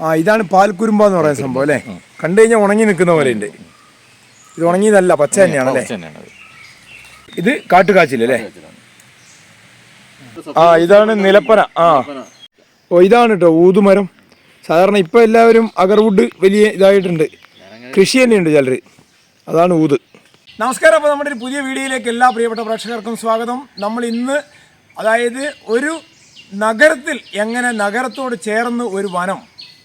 ആ ഇതാണ് പാൽക്കുരുമ്പ എന്ന് പറയുന്ന സംഭവം അല്ലേ? കണ്ടു കഴിഞ്ഞാൽ ഉണങ്ങി നിൽക്കുന്ന പോലെ ഉണ്ട് ഇത് ഉണങ്ങിയതല്ല പച്ച തന്നെയാണ് അല്ലേ? ഇത് കാട്ടുകാച്ചിലല്ലേ ആ ഇതാണ് നിലപ്പന ആ. ഓ ഇതാണ് കേട്ടോ ഊതുമരം. സാധാരണ ഇപ്പൊ എല്ലാവരും അഗർവുഡ് വലിയ ഇതായിട്ടുണ്ട്. കൃഷി തന്നെയുണ്ട് ചിലർ. അതാണ് ഊത്. നമസ്കാരം അപ്പോൾ നമ്മുടെ ഒരു പുതിയ വീഡിയോയിലേക്ക് എല്ലാ പ്രിയപ്പെട്ട പ്രേക്ഷകർക്കും സ്വാഗതം. നമ്മൾ ഇന്ന് അതായത് ഒരു നഗരത്തിൽ എങ്ങനെ നഗരത്തോട് ചേർന്ന് ഒരു വനം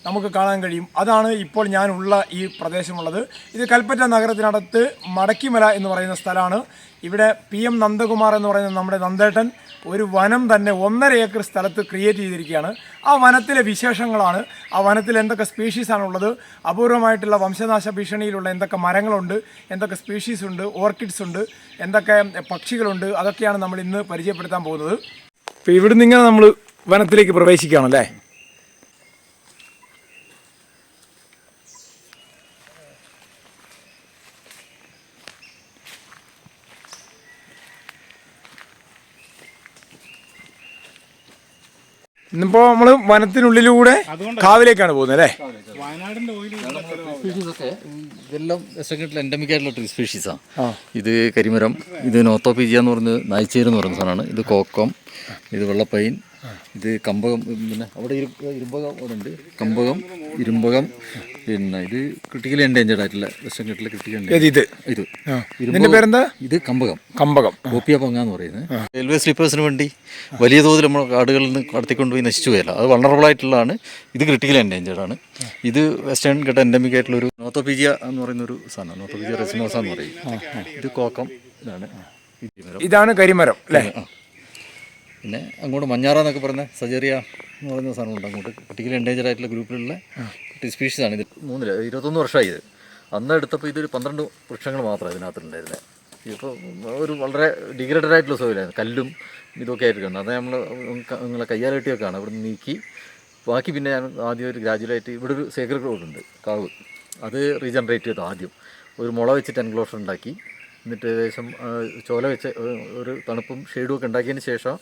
നമുക്ക് കാണാൻ കഴിയും. അതാണ് ഇപ്പോൾ ഞാനുള്ള ഈ പ്രദേശമുള്ളത്. ഇത് കൽപ്പറ്റ നഗരത്തിനടുത്ത് മടക്കിമല എന്ന് പറയുന്ന സ്ഥലമാണ്. ഇവിടെ പി എം നന്ദകുമാർ എന്ന് പറയുന്ന നമ്മുടെ നന്ദേട്ടൻ ഒരു വനം തന്നെ ഒന്നര ഏക്കർ സ്ഥലത്ത് ക്രിയേറ്റ് ചെയ്തിരിക്കുകയാണ്. ആ വനത്തിലെ വിശേഷങ്ങളാണ്. ആ വനത്തിൽ എന്തൊക്കെ സ്പീഷീസാണ് ഉള്ളത് അപൂർവമായിട്ടുള്ള വംശനാശ ഭീഷണിയിലുള്ള എന്തൊക്കെ മരങ്ങളുണ്ട്? എന്തൊക്കെ സ്പീഷീസ് ഉണ്ട്? ഓർക്കിഡ്സ് ഉണ്ട്? എന്തൊക്കെ പക്ഷികളുണ്ട്? അതൊക്കെയാണ് നമ്മൾ ഇന്ന് പരിചയപ്പെടുത്താൻ പോകുന്നത്. ഇപ്പോൾ ഇവിടുന്ന് ഇങ്ങനെ നമ്മൾ വനത്തിലേക്ക് പ്രവേശിക്കുകയാണല്ലേ? ഇന്നിപ്പോ നമ്മൾ വനത്തിനുള്ളിലൂടെ കാവിലേക്കാണ് പോകുന്നത് അല്ലേ? ഇതെല്ലാം വെസ്റ്റേൺ എൻഡമിക് ആയിട്ടുള്ള ട്രീ സ്പീഷീസാണ് ഇത് കരിമരം ഇത് നോത്തോപീജിയ എന്ന് പറയുന്നത് നായ്ച്ചേര് എന്ന് പറയുന്ന സാധനമാണ്. ഇത് കോക്കം ഇത് വെള്ളപ്പൈൻ ഇത് കമ്പകം പിന്നെ അവിടെ ഇരു- ഇരുമ്പകം അവിടെ ഉണ്ട്. കമ്പകം ഇരുമ്പകം പിന്നെ ഇത് ക്രിട്ടിക്കലി എൻഡേഞ്ചേർഡ് ആയിട്ടുള്ള വെസ്റ്റേൺ ക്രിട്ടിക്കൽ ഇത്? ഇത്. ആ. ഇതിന്റെ പേരെന്താ? ഇത് കമ്പകം. കമ്പകം. കോപ്പിയ പൊങ്ങ എന്ന് പറയുന്നത് റെയിൽവേ സ്ലീപ്പേഴ്സിന് വേണ്ടി വലിയ തോതിൽ നമ്മൾ കാടുകളിൽ നിന്ന് കടത്തിക്കൊണ്ടുപോയി നശിച്ചു പോയല്ല അത് വണ്ടറബിൾ ആയിട്ടുള്ളതാണ്. ഇത് ക്രിട്ടിക്കൽ എൻഡേഞ്ചേർഡ് ആണ്. ഇത് വെസ്റ്റേൺ ഘട്ട എൻഡമിക് ആയിട്ടുള്ള ഒരു നോത്തോപീജിയ എന്ന് പറയുന്ന ഒരു സാധനം. നോത്തോപീജിയ റെസിനോസ എന്ന് പറയും ഇത് കോക്കം ഇതാണ്. ഇതാണ് കരിമരം അല്ലേ. പിന്നെ അങ്ങോട്ട് മഞ്ഞാറ എന്നൊക്കെ പറയുന്ന സജേറിയ എന്ന് പറയുന്ന സാധനമുണ്ട് അങ്ങോട്ട്. പർട്ടിക്കുലർ എൻഡേഞ്ചർ ആയിട്ടുള്ള ഗ്രൂപ്പിലുള്ള സ്പീഷീസ് ആണ് ഇത്. മൂന്നിൽ ഇരുപത്തൊന്ന് വർഷമായി ഇത്. അന്ന് എടുത്തപ്പോൾ ഇതൊരു പന്ത്രണ്ട് വൃക്ഷങ്ങൾ മാത്രമേ ഇതിനകത്തുണ്ടായിരുന്നത് ഇപ്പോൾ ഒരു വളരെ ഡിഗ്രേഡഡ് ആയിട്ടുള്ള സോയിലായിരുന്നു കല്ലും ഇതൊക്കെ ആയിട്ട് കിടന്നത് അത് നമ്മൾ നിങ്ങളെ കയ്യാലെട്ടിയൊക്കെയാണ്. ഇവിടെ നിന്ന് നീക്കി ബാക്കി പിന്നെ ഞാൻ ആദ്യം ഒരു ഗ്രാജുവലായിട്ട് ഇവിടെ ഒരു സേക്രഡ് റോഡ് ഉണ്ട് കാവ്. അത് റീജനറേറ്റ് ചെയ്തു ആദ്യം. ഒരു മുള വെച്ചിട്ട് എൻക്ലോഷർ ഉണ്ടാക്കി. എന്നിട്ട് ഏകദേശം ചോല വെച്ച് ഒരു തണുപ്പും ഷെയ്ഡും ഒക്കെ ഉണ്ടാക്കിയതിന് ശേഷം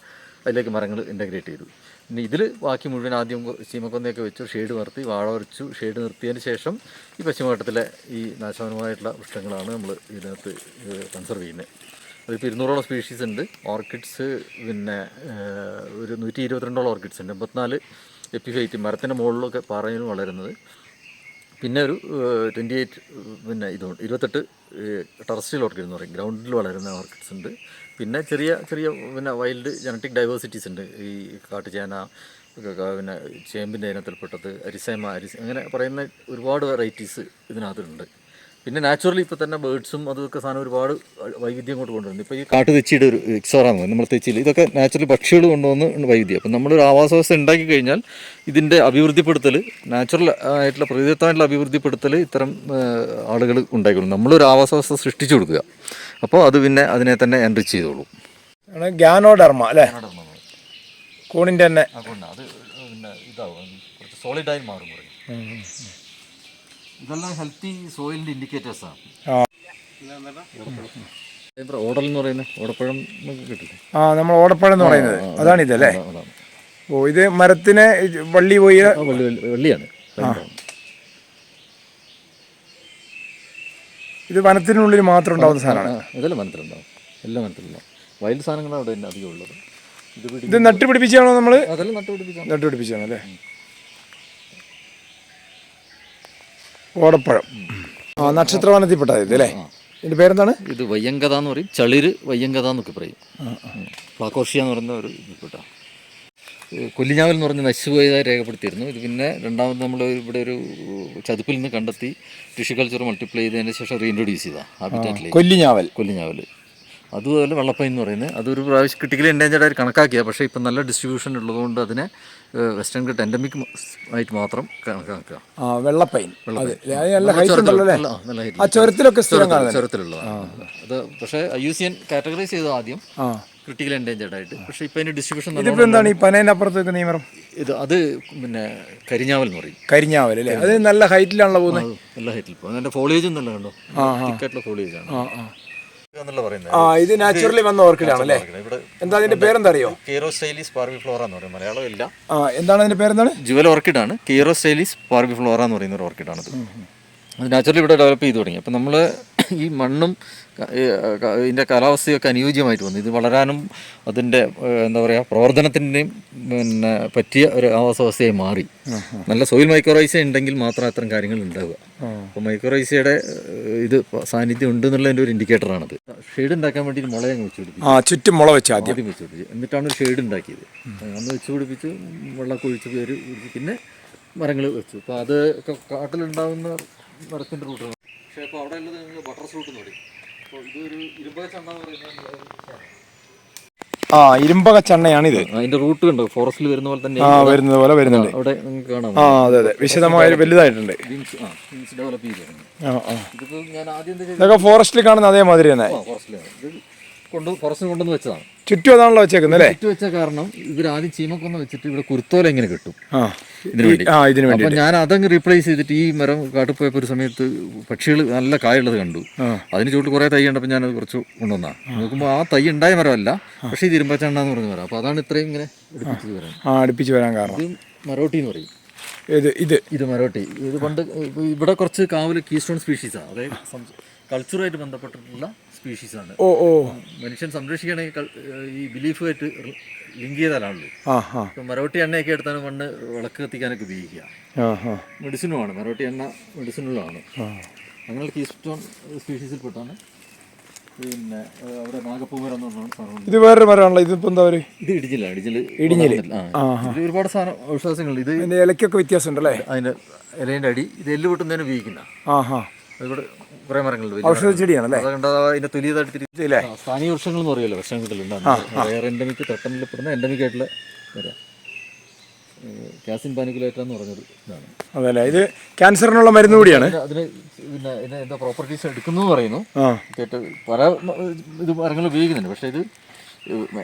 അതിലേക്ക് മരങ്ങൾ ഇന്റഗ്രേറ്റ് ചെയ്തു. പിന്നെ ഇതിൽ ബാക്കി മുഴുവൻ ആദ്യം ചീമക്കൊന്നയൊക്കെ വെച്ചു ഷെയ്ഡ് നിർത്തി വാഴ വരച്ചു ഷെയ്ഡ് നിർത്തിയതിന് ശേഷം ഈ പശ്ചിമഘട്ടത്തിലെ ഈ നാശവനമായിട്ടുള്ള വൃക്ഷങ്ങളാണ് നമ്മൾ ഇതിനകത്ത് കൺസർവ് ചെയ്യുന്നത് അതിപ്പോൾ ഇരുന്നൂറോളം സ്പീഷീസ് ഉണ്ട്. ഓർക്കിഡ്സ് പിന്നെ ഒരു നൂറ്റി ഇരുപത്തിരണ്ടോളം ഓർക്കിഡ്സ് ഉണ്ട്. എൺപത്തിനാല് എപ്പിഫൈറ്റ് മരത്തിന്റെ മുകളിലൊക്കെ പാറയിലും വളരുന്നത്. പിന്നെ ഒരു ട്വന്റി എയ്റ്റ് പിന്നെ ഇതുണ്ട്. ഇരുപത്തെട്ട് ടെറസ്ട്രിയൽ ഓർക്കിഡ് എന്ന് പറയും. ഗ്രൗണ്ടിൽ വളരുന്ന ഓർക്കിഡ്സ് ഉണ്ട്. പിന്നെ ചെറിയ ചെറിയ പിന്നെ വൈൽഡ് ജനറ്റിക് ഡൈവേഴ്സിറ്റീസ് ഉണ്ട്. ഈ കാട്ടുചേന പിന്നെ ചേമ്പിന്റെ ഇനത്തിൽപ്പെട്ടത് അരിസേമ അരിസ അങ്ങനെ പറയുന്ന ഒരുപാട് വെറൈറ്റീസ് ഇതിനകത്തുണ്ട്. പിന്നെ നാച്ചുറലി ഇപ്പോൾ തന്നെ ബേർഡ്സും അതൊക്കെ സാധനം ഒരുപാട് വൈവിധ്യം കൊണ്ട് കൊണ്ടുവരുന്നു ഇപ്പോൾ ഈ കാട്ടു തെച്ചിയുടെ ഒരു എക്സോറാന്ന് നമ്മൾ തെച്ചിയിൽ. ഇതൊക്കെ നാച്ചുറലി പക്ഷികൾ കൊണ്ടുവന്ന് വൈവിധ്യം. അപ്പം നമ്മളൊരു ആവാസ വ്യവസ്ഥ ഉണ്ടാക്കി കഴിഞ്ഞാൽ ഇതിന്റെ അഭിവൃദ്ധിപ്പെടുത്തൽ നാച്ചുറൽ ആയിട്ടുള്ള പ്രകൃതിദത്തമായിട്ടുള്ള അഭിവൃദ്ധിപ്പെടുത്തൽ ഇത്തരം ആളുകൾ ഉണ്ടായിക്കൊള്ളും. നമ്മളൊരു ആവാസ വ്യവസ്ഥ സൃഷ്ടിച്ചു കൊടുക്കുക. അപ്പോൾ അത് പിന്നെ അതിനെ തന്നെ എൻറിച്ച് ചെയ്തോളൂ. ഗ്യാനോഡർമ അല്ലേ? കൂണിന്റെ തന്നെ. അത് പിന്നെ ഇതാവും. കുറച്ച് സോളിഡായി മാറും പറയും. ഇതെല്ലാം ഹെൽത്തി സോയിലിന്റെ ഇൻഡിക്കേറ്റേഴ്സാണ് ഓടൽ എന്ന് പറയുന്നത് ഓടപ്പഴം നമുക്ക് കിട്ടില്ലേ? ആ നമ്മൾ ഓടപ്പഴം എന്ന് പറയുന്നത്. അതാണ് ഇതല്ലേ. ഓ ഇത് മരത്തിന് വള്ളി പോയി വള്ളിയാണ് വെള്ളി വെള്ളി- വെള്ളിയാണ്. ഇത് വനത്തിനുള്ളിൽ മാത്രം ഉണ്ടാവുന്ന സാധനമാണ്. ഇതെല്ലാം വനത്തിലുണ്ടാവും. എല്ലാം വനത്തിലുണ്ടാവും. വൈൽഡ് സാധനങ്ങളാണ് അവിടെ അധികം ഉള്ളത്. ഇത് പിടി ഇത് നട്ടുപിടിപ്പിച്ചാണോ നമ്മൾ നട്ടുപിടിപ്പിച്ചാണ്. അല്ലേ ഓടപ്പഴം. ആ നക്ഷത്രവനത്തിൽപ്പെട്ടത് ഇത് അല്ലേ ഇതിന്റെ പേരെന്താണ്? ഇത് വയ്യങ്കഥ എന്ന് പറയും. ചളിര് വയ്യങ്കഥ എന്നൊക്കെ പറയും. പ്ലാക്കോർഷ്യ എന്ന് പറയുന്ന ഒരു ഇതിൽപ്പെട്ട കൊല്ലിഞ്ഞാവൽ എന്ന് പറഞ്ഞ് നശിച്ചുപോയതായി രേഖപ്പെടുത്തിയിരുന്നു. ഇത് പിന്നെ രണ്ടാമത് നമ്മൾ ഇവിടെ ഒരു ചതുപ്പിൽ നിന്ന് കണ്ടെത്തി ടിഷ്യൂ കൾച്ചർ മൾട്ടിപ്ലൈ ചെയ്തതിന് ശേഷം റീഇൻട്രൊഡ്യൂസ് ചെയ്താൽ ഹാബിറ്റാറ്റിലേക്ക്. കൊല്ലിഞ്ഞാവൽ. കൊല്ലിഞ്ഞാവൽ. അതുപോലെ വെള്ളപ്പൈൻ എന്ന് പറയുന്നത്. അതൊരു പ്രാവശ്യം ക്രിട്ടിക്കലി എൻഡേഞ്ചർഡ് ആയിട്ട് കണക്കാക്കിയ പക്ഷേ ഇപ്പം നല്ല ഡിസ്ട്രിബ്യൂഷൻ ഉള്ളതുകൊണ്ട് അതിനെ വെസ്റ്റേൺ ഗട്ട് എൻഡമിക് ആയിട്ട് മാത്രം കണക്കാക്കുക. വെള്ളപ്പൈൻ ചുരത്തിലുള്ളതാണ് അത്. പക്ഷേ I U C N categorise ചെയ്തു ആദ്യം. ക്രിട്ടിക്കൽ എൻഡേഞ്ചർഡ് ആയിട്ട്. പക്ഷേ ഇപ്പം അതിന്റെ ഡിസ്ട്രിബ്യൂഷൻ എന്താണ് ഈ പനേനപ്പുറത്തേക്ക് നിയമം? ഇത് അത് പിന്നെ കരിഞ്ഞാവൽ എന്ന് പറയും. കരിഞ്ഞാവൽ അല്ലേ? അത് നല്ല ഹൈറ്റിലാണല്ലോ പോകുന്നത്. നല്ല ഹൈറ്റിൽ പോകുന്നത് അതിന്റെ ഫോളിയേജ് നല്ല കണ്ടോ? ഫോളിയേജ് ആണ്. ആ ഇത് നാച്ചുറലി വന്ന ഓർക്കിഡാണ് അല്ലേ? എന്താ അതിന്റെ പേരെന്താ അറിയോ കീറോ സ്റ്റൈലിസ് പാർവി ഫ്ലോറ എന്ന് പറയും. മലയാളം ഇല്ല ആ എന്താണ് അതിന്റെ പേരെന്താണ്? ജുവൽ ഓർക്കിഡ് ആണ്. സ്റ്റൈലിസ് പാർവി ഫ്ലോറ എന്ന് പറയുന്ന ഒരു ഓർക്കിഡാണത് അത് നാച്ചുറലി ഇവിടെ ഡെവലപ്പ് ചെയ്തു തുടങ്ങി. അപ്പം നമ്മൾ ഈ മണ്ണും ഇതിന്റെ കാലാവസ്ഥയൊക്കെ അനുയോജ്യമായിട്ട് വന്നു. ഇത് വളരാനും അതിന്റെ എന്താ പറയുക പ്രവർത്തനത്തിന്റെയും പിന്നെ പറ്റിയ ഒരു ആവാസവസ്ഥയായി മാറി. നല്ല സോയിൽ മൈക്രോറൈസ ഉണ്ടെങ്കിൽ മാത്രം അത്തരം കാര്യങ്ങൾ ഉണ്ടാവുക. അപ്പോൾ മൈക്രോറൈസയുടെ ഇത് സാന്നിധ്യം ഉണ്ട് എന്നുള്ളതിന്റെ ഒരു ഇൻഡിക്കേറ്ററാണത്. ഷെയ്ഡ് ഉണ്ടാക്കാൻ വേണ്ടി മുള അങ്ങ് വെച്ച് പിടിപ്പിച്ചു. ആ ചുറ്റും മുള വെച്ച് ആദ്യം. വെച്ച് പിടിപ്പിച്ചു. എന്നിട്ടാണ് ഷെയ്ഡ് ഉണ്ടാക്കിയത്. അന്ന് വെച്ച് പിടിപ്പിച്ച് വെള്ളമൊക്കെ ഒഴിച്ച് കയറി പിന്നെ മരങ്ങൾ വെച്ചു. അപ്പോൾ അത് കാട്ടിലുണ്ടാവുന്ന കാട്ടിലുണ്ടാകുന്ന മരത്തിന്റെ റൂട്ടാണ്. പക്ഷേ അപ്പോൾ അവിടെ ഉള്ളത് നിങ്ങൾ ബട്ടർ ഫ്രൂട്ട് എന്ന് പറയും. ആ ഇരുമ്പക ചണ്ണയാണിത് അതിന്റെ റൂട്ട് കണ്ടോ? ഫോറസ്റ്റിൽ വരുന്ന പോലെ തന്നെ ആ വരുന്നത് പോലെ വരുന്നുണ്ട്. അവിടെ നിങ്ങൾക്ക് കാണാം. ആ അതെ അതെ. വിശദമായ വലുതായിട്ടുണ്ട്. ഡെവലപ്പ് ചെയ്തിട്ടുണ്ട്. ആ ആ. ഇതിപ്പോൾ ഞാൻ ആദ്യം എന്താ ചെയ്തത് ഇതൊക്കെ ഫോറസ്റ്റിൽ കാണുന്ന അതേമാതിരി തന്നെ. കൊണ്ട് ഫോറസ്റ്റിൽ കൊണ്ടുവന്ന് വെച്ചതാണ്. ചുറ്റും അതാണല്ലോ വെച്ചേക്കുന്നത് അല്ലേ? ചുറ്റു വെച്ച കാരണം ഇവരാദ്യം ചീമക്കൊന്ന വെച്ചിട്ട് ഇവിടെ കുരുത്തോല എങ്ങനെ കിട്ടും. ഇതിനു വേണ്ടി. ആ ഇതിനു വേണ്ടി അപ്പൊ ഞാൻ അതങ്ങ് റീപ്ലേസ് ചെയ്തിട്ട് ഈ മരം കാട്ടിൽ പോയപ്പോൾ ഒരു സമയത്ത് പക്ഷികൾ നല്ല കായുള്ളത് കണ്ടു. അതിന് ചുവട്ടിൽ കുറെ തൈ കണ്ടപ്പോൾ ഞാനത് കുറച്ച് കൊണ്ടുവന്നാ. നോക്കുമ്പോൾ ആ തൈ ഉണ്ടായ മരമല്ല പക്ഷേ ഇത് ഇരുമ്പച്ചണ്ടെന്ന് പറഞ്ഞ മരം. അപ്പോൾ അതാണ് ഇത്രയും ഇങ്ങനെ എടുപ്പിച്ചത് വരാൻ ആ അടുപ്പിച്ച് വരാൻ കാരണം. ഇത് മരോട്ടി എന്ന് പറയും. ഇത് ഇത്? ഇത് മരോട്ടി. ഇത് പണ്ട് ഇവിടെ കുറച്ച് കാവൽ കീസ്റ്റോൺ സ്പീഷീസാണ് അതായത് കൾച്ചറുമായിട്ട് ബന്ധപ്പെട്ടിട്ടുള്ള സ്പീഷീസാണ് ഓ ഓ. മനുഷ്യൻ സംരക്ഷിക്കണമെങ്കിൽ ഈ ബിലീഫുമായിട്ട് ലിങ്ക് ചെയ്താലാണല്ലോ മരവട്ടി എണ്ണയൊക്കെ എടുത്താണ് മണ്ണ് വിളക്ക് കത്തിക്കാനൊക്കെ ഉപയോഗിക്കുക. മെഡിസിനുമാണ് മരവട്ടി എണ്ണ മെഡിസിനുള്ളതാണ്. അങ്ങനെ കീസ്റ്റോൺ സ്പീഷീസിൽ പെട്ടാണ് പിന്നെ അവിടെ നാഗപ്പൂമരം ഇത് വേറൊരു മരമാണല്ലോ ഇതിപ്പോ എന്താ ഒരു? ഇത് ഇടിഞ്ഞില്ല ഇടിഞ്ഞിൽ ഇടിഞ്ഞിൽ. ഒരുപാട് സാധനം ഔഷധങ്ങളുണ്ട്. ഇത് അതിന്റെ ഇലക്കൊക്കെ വ്യത്യാസം ഉണ്ടല്ലേ അതിന്റെ ഇലേന്റെ അടി ഇത് എല്ല് പൊട്ടുന്നതിന് ഉപയോഗിക്കുന്ന ആഹാ അതുകൂടെ കുറേ മരങ്ങളുണ്ട് വലിയ ഔഷധ ചെടിയാണല്ലേ? അതിന്റെ തുലിയതായിട്ട് തിരി ഇല്ലേ? ആ, സ്ഥാനീയ വൃക്ഷങ്ങൾ എന്ന് പറയുമല്ലോ വർഷം കിട്ടലുണ്ട് വേറെ എൻഡമിക് തട്ടനിൽപ്പെടുന്ന എൻഡമിക് ആയിട്ടുള്ള വരാം കാസിൻ പാനിക്കുലേറ്റർ എന്ന് പറഞ്ഞത് ഇതാണ്. അതല്ലേ? ഇത് ക്യാൻസറിനുള്ള മരുന്ന് കൂടിയാണ്? അതിന് പിന്നെ ഇതിന് എന്താ പ്രോപ്പർട്ടീസ് എടുക്കുന്നു എന്ന് പറയുന്നു. പല ഇത് മരങ്ങൾ ഉപയോഗിക്കുന്നുണ്ട്. പക്ഷേ ഇത്